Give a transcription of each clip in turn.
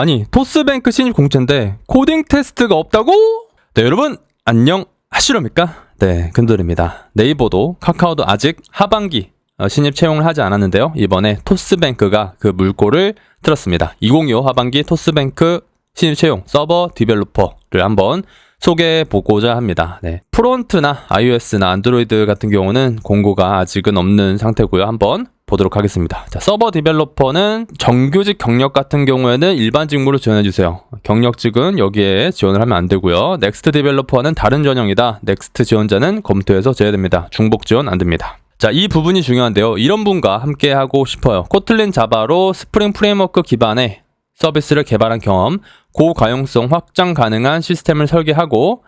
아니 토스뱅크 신입 공채인데 코딩 테스트가 없다고? 네 여러분 안녕 하시렵니까? 네 근돌입니다. 네이버도 카카오도 아직 하반기 어, 신입 채용을 하지 않았는데요. 이번에 토스뱅크가 그 물꼬를 틀었습니다. 2025 하반기 토스뱅크 신입 채용 서버 디벨로퍼를 한번 소개해 보고자 합니다. 네. 프론트나 iOS나 안드로이드 같은 경우는 공고가 아직은 없는 상태고요. 한번 보도록 하겠습니다. 자, 서버 디벨로퍼는 정규직 경력 같은 경우에는 일반 직무로 지원해 주세요. 경력직은 여기에 지원을 하면 안 되고요. 넥스트 디벨로퍼는 다른 전형이다. 넥스트 지원자는 검토해서 제외 됩니다. 중복 지원 안 됩니다. 자, 이 부분이 중요한데요. 이런 분과 함께 하고 싶어요. 코틀린 자바로 스프링 프레임워크 기반의 서비스를 개발한 경험, 고가용성 확장 가능한 시스템을 설계하고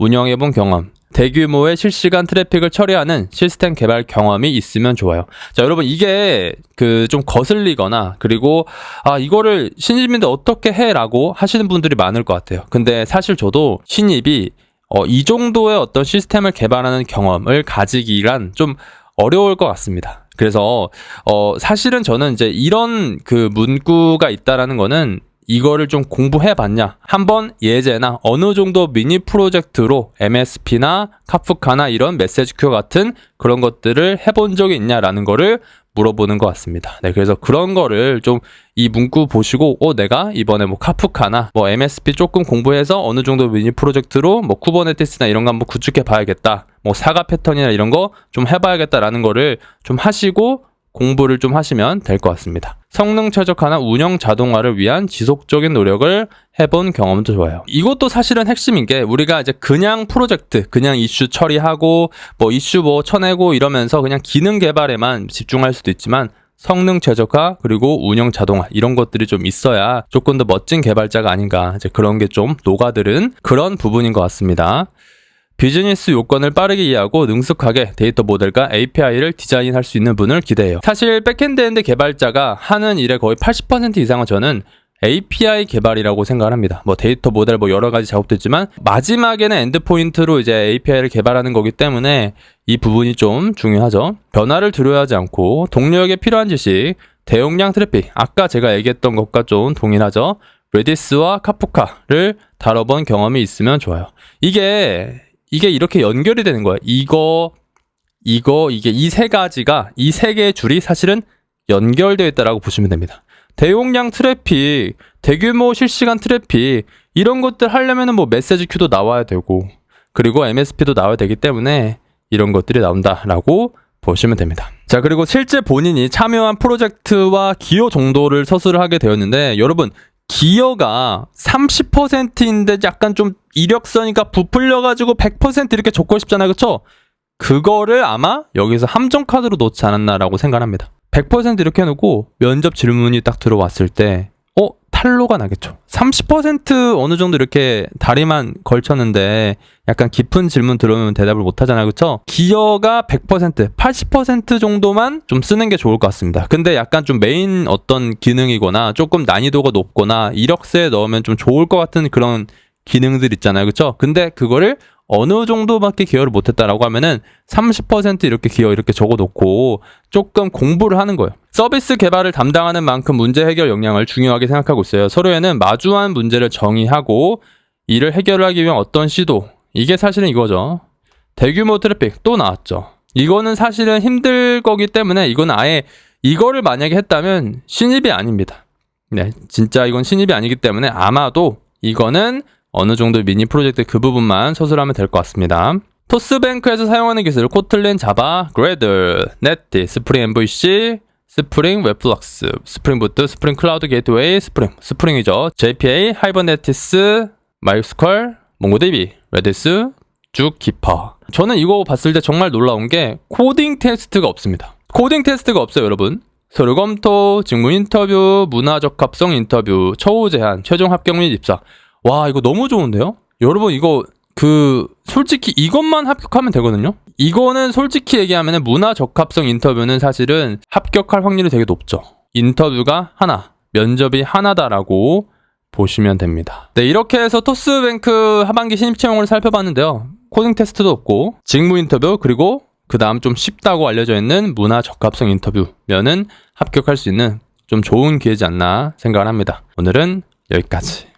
운영해본 경험, 대규모의 실시간 트래픽을 처리하는 시스템 개발 경험이 있으면 좋아요. 자, 여러분, 이게 그 좀 거슬리거나, 그리고, 아, 이거를 신입인데 어떻게 해? 라고 하시는 분들이 많을 것 같아요. 근데 사실 저도 신입이 어, 이 정도의 어떤 시스템을 개발하는 경험을 가지기란 좀 어려울 것 같습니다. 그래서 어 사실은 저는 이제 이런 그 문구가 있다라는 거는 이거를 좀 공부해 봤냐? 한번 예제나 어느 정도 미니 프로젝트로 MSP나 카프카나 이런 메시지 큐 같은 그런 것들을 해본 적이 있냐라는 거를 물어보는 것 같습니다. 네, 그래서 그런 거를 좀 이 문구 보시고, 어, 내가 이번에 뭐 카프카나 뭐 MSP 조금 공부해서 어느 정도 미니 프로젝트로 뭐 쿠버네티스나 이런 거 한번 구축해 봐야겠다. 뭐 사과 패턴이나 이런 거 좀 해봐야겠다라는 거를 좀 하시고 공부를 좀 하시면 될 것 같습니다. 성능 최적화나 운영 자동화를 위한 지속적인 노력을 해본 경험도 좋아요. 이것도 사실은 핵심인 게 우리가 이제 그냥 프로젝트, 그냥 이슈 처리하고 뭐 이슈 뭐 쳐내고 이러면서 그냥 기능 개발에만 집중할 수도 있지만 성능 최적화 그리고 운영 자동화 이런 것들이 좀 있어야 조금 더 멋진 개발자가 아닌가 이제 그런 게 좀 녹아들은 그런 부분인 것 같습니다. 비즈니스 요건을 빠르게 이해하고 능숙하게 데이터 모델과 API를 디자인할 수 있는 분을 기대해요. 사실 백엔드엔드 개발자가 하는 일의 거의 80% 이상은 저는 API 개발이라고 생각을 합니다. 뭐 데이터 모델 뭐 여러 가지 작업도 있지만 마지막에는 엔드포인트로 이제 API를 개발하는 거기 때문에 이 부분이 좀 중요하죠. 변화를 두려워하지 않고 동료에게 필요한 지식, 대용량 트래픽, 아까 제가 얘기했던 것과 좀 동일하죠. 레디스와 카프카를 다뤄본 경험이 있으면 좋아요. 이게 이게 이렇게 연결이 되는 거야. 이거, 이거, 이게 이 세 가지가, 이 세 개의 줄이 사실은 연결되어 있다라고 보시면 됩니다. 대용량 트래픽, 대규모 실시간 트래픽, 이런 것들 하려면은 뭐 메시지 큐도 나와야 되고, 그리고 MSP도 나와야 되기 때문에 이런 것들이 나온다라고 보시면 됩니다. 자, 그리고 실제 본인이 참여한 프로젝트와 기여 정도를 서술을 하게 되었는데, 여러분, 기여가 30%인데 약간 좀 이력서니까 부풀려가지고 100% 이렇게 적고 싶잖아요. 그쵸? 그거를 아마 여기서 함정 카드로 놓지 않았나라고 생각합니다. 100% 이렇게 해놓고 면접 질문이 딱 들어왔을 때, 어? 탈로가 나겠죠. 30% 어느 정도 이렇게 다리만 걸쳤는데 약간 깊은 질문 들어오면 대답을 못 하잖아요. 그쵸? 기여가 100%, 80% 정도만 좀 쓰는 게 좋을 것 같습니다. 근데 약간 좀 메인 어떤 기능이거나 조금 난이도가 높거나 이력서에 넣으면 좀 좋을 것 같은 그런 기능들 있잖아요. 그쵸? 근데 그거를 어느 정도밖에 기여를 못했다라고 하면은 30% 이렇게 기여 이렇게 적어놓고 조금 공부를 하는 거예요. 서비스 개발을 담당하는 만큼 문제 해결 역량을 중요하게 생각하고 있어요. 서로에는 마주한 문제를 정의하고 이를 해결하기 위한 어떤 시도 이게 사실은 이거죠. 대규모 트래픽 또 나왔죠. 이거는 사실은 힘들 거기 때문에 이건 아예 이거를 만약에 했다면 신입이 아닙니다. 네, 진짜 이건 신입이 아니기 때문에 아마도 이거는 어느 정도 미니 프로젝트 그 부분만 서술하면 될 것 같습니다. 토스뱅크에서 사용하는 기술 코틀린, 자바, 그래들, 네티, 스프링 MVC, 스프링 웹플럭스, 스프링 부트, 스프링 클라우드 게이트웨이, 스프링, 스프링이죠. JPA, 하이버네티스, 마이스컬, 몽고DB, 레디스, 쭉 키퍼. 저는 이거 봤을 때 정말 놀라운 게 코딩 테스트가 없습니다. 코딩 테스트가 없어요, 여러분. 서류 검토, 직무 인터뷰, 문화 적 합성 인터뷰, 처우 제한, 최종 합격 및 입사. 와, 이거 너무 좋은데요? 여러분, 이거 그 솔직히 이것만 합격하면 되거든요. 이거는 솔직히 얘기하면 문화 적합성 인터뷰는 사실은 합격할 확률이 되게 높죠. 인터뷰가 하나, 면접이 하나다라고 보시면 됩니다. 네, 이렇게 해서 토스뱅크 하반기 신입 채용을 살펴봤는데요. 코딩 테스트도 없고 직무 인터뷰 그리고 그 다음 좀 쉽다고 알려져 있는 문화 적합성 인터뷰면은 합격할 수 있는 좀 좋은 기회지 않나 생각을 합니다. 오늘은 여기까지.